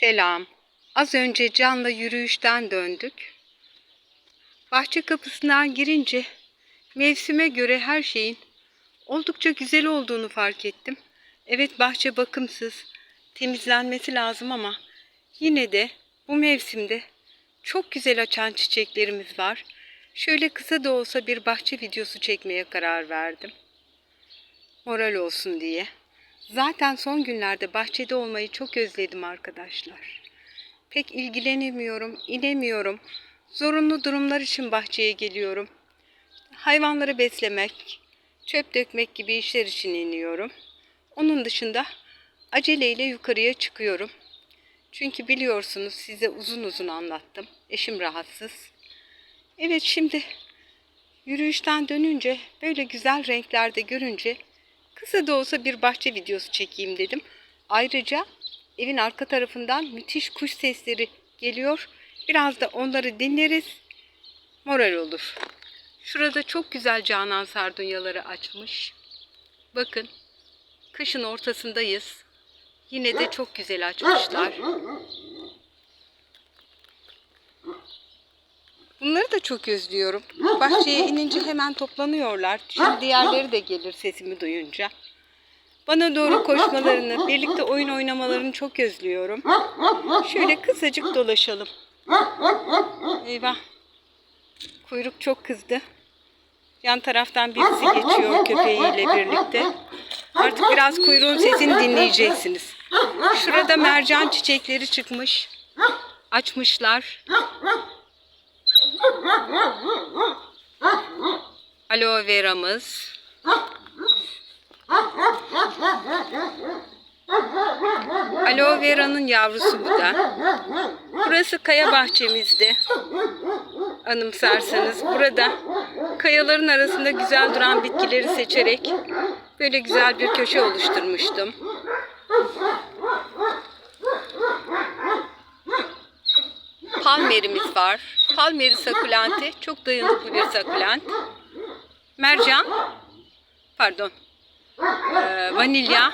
Selam. Az önce Can'la yürüyüşten döndük. Bahçe kapısından girince mevsime göre her şeyin oldukça güzel olduğunu fark ettim. Evet bahçe bakımsız, temizlenmesi lazım ama yine de bu mevsimde çok güzel açan çiçeklerimiz var. Şöyle kısa da olsa bir bahçe videosu çekmeye karar verdim. Moral olsun diye. Zaten son günlerde bahçede olmayı çok özledim arkadaşlar. Pek ilgilenemiyorum, inemiyorum. Zorunlu durumlar için bahçeye geliyorum. Hayvanları beslemek, çöp dökmek gibi işler için iniyorum. Onun dışında aceleyle yukarıya çıkıyorum. Çünkü biliyorsunuz size uzun uzun anlattım. Eşim rahatsız. Evet şimdi yürüyüşten dönünce böyle güzel renklerde görünce kısa da olsa bir bahçe videosu çekeyim dedim. Ayrıca evin arka tarafından müthiş kuş sesleri geliyor. Biraz da onları dinleriz. Moral olur. Şurada çok güzel canan sardunyaları açmış. Bakın kışın ortasındayız. Yine de çok güzel açmışlar. Bunları da çok özlüyorum. Bahçeye inince hemen toplanıyorlar. Şimdi diğerleri de gelir sesimi duyunca. Bana doğru koşmalarını, birlikte oyun oynamalarını çok özlüyorum. Şöyle kısacık dolaşalım. Eyvah. Kuyruk çok kızdı. Yan taraftan birisi geçiyor köpeğiyle birlikte. Artık biraz kuyruğun sesini dinleyeceksiniz. Şurada mercan çiçekleri çıkmış. Açmışlar. Aloe veramız. Aloe vera'nın yavrusu bu da. Burası kaya bahçemizdi. Anımsarsanız burada kayaların arasında güzel duran bitkileri seçerek böyle güzel bir köşe oluşturmuştum. Palmerimiz var. Palmeri sakulenti. Çok dayanıklı bir sakulent. Mercan. Pardon. Ee, vanilya.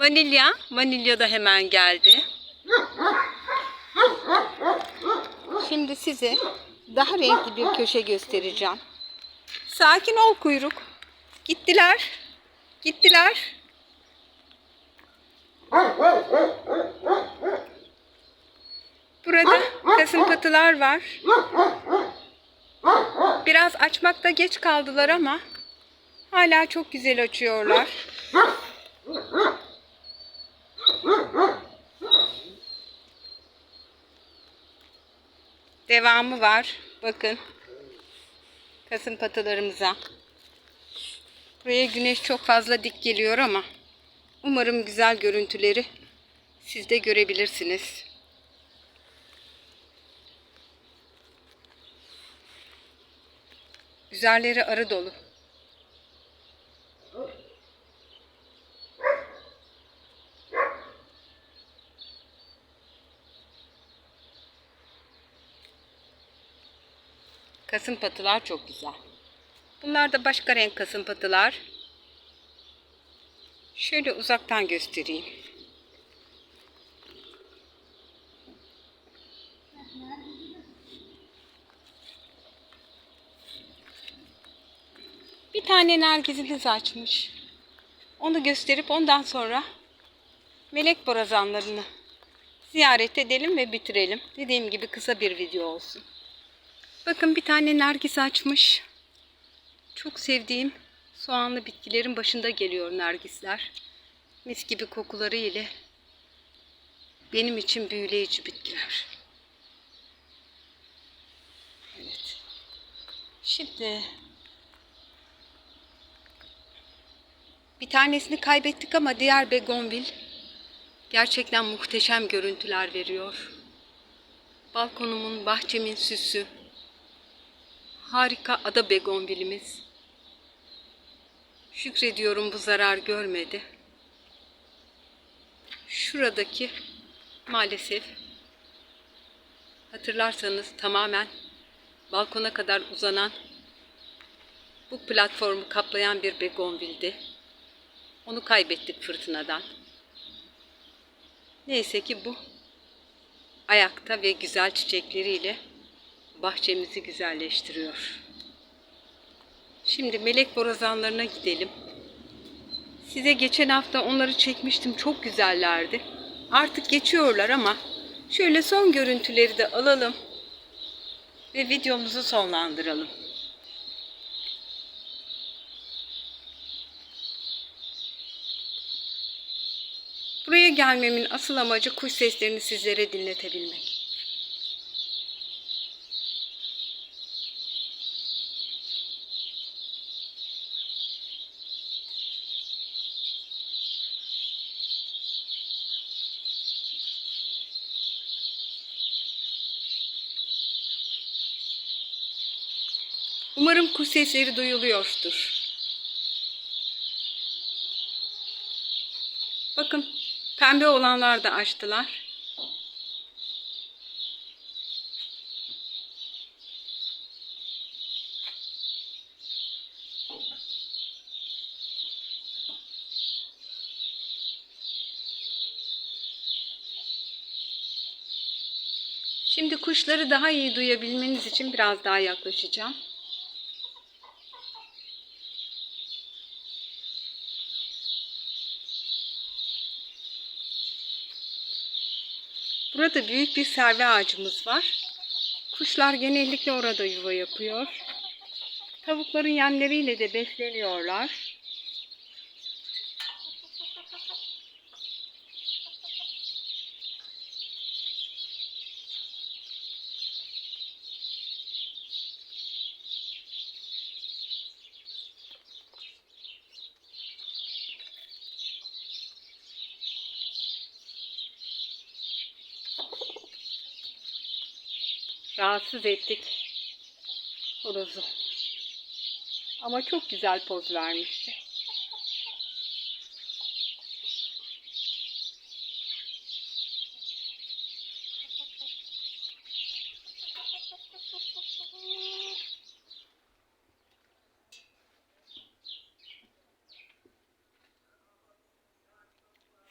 Vanilya. Vanilya da hemen geldi. Şimdi size daha renkli bir köşe göstereceğim. Sakin ol kuyruk. Gittiler. Gittiler. Burada kasımpatılar var. Biraz açmakta geç kaldılar ama hala çok güzel açıyorlar. Devamı var. Bakın. Kasımpatılarımıza. Buraya güneş çok fazla dik geliyor ama umarım güzel görüntüleri siz de görebilirsiniz. Üzerleri arı dolu. Kasımpatılar çok güzel. Bunlar da başka renk kasımpatılar. Şöyle uzaktan göstereyim. Tane nergizimiz açmış. Onu gösterip ondan sonra melek borazanlarını ziyaret edelim ve bitirelim. Dediğim gibi kısa bir video olsun. Bakın bir tane nergis açmış. Çok sevdiğim soğanlı bitkilerin başında geliyor nergisler. Mis gibi kokuları ile benim için büyüleyici bitkiler. Evet. Şimdi bir tanesini kaybettik ama diğer begonvil gerçekten muhteşem görüntüler veriyor. Balkonumun, bahçemin süsü. Harika ada begonvilimiz. Şükrediyorum bu zarar görmedi. Şuradaki maalesef hatırlarsanız tamamen balkona kadar uzanan bu platformu kaplayan bir begonvildi. Onu kaybettik fırtınadan. Neyse ki bu ayakta ve güzel çiçekleriyle bahçemizi güzelleştiriyor. Şimdi melek borazanlarına gidelim. Size geçen hafta onları çekmiştim. Çok güzellerdi. Artık geçiyorlar ama şöyle son görüntüleri de alalım ve videomuzu sonlandıralım. Buraya gelmemin asıl amacı kuş seslerini sizlere dinletebilmek. Umarım kuş sesleri duyuluyordur. Bakın pembe olanlar da açtılar. Şimdi kuşları daha iyi duyabilmeniz için biraz daha yaklaşacağım. Burada büyük bir serve ağacımız var. Kuşlar genellikle orada yuva yapıyor. Tavukların yemleriyle de besleniyorlar. Rahatsız ettik horozu. Ama çok güzel poz vermişti.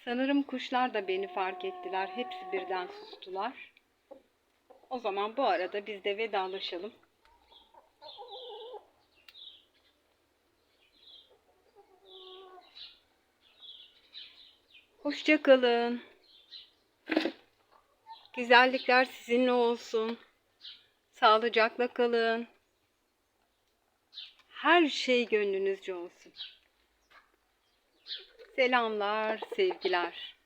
Sanırım kuşlar da beni fark ettiler. Hepsi birden sustular. O zaman bu arada biz de vedalaşalım. Hoşça kalın. Güzellikler sizinle olsun. Sağlıcakla kalın. Her şey gönlünüzce olsun. Selamlar, sevgiler.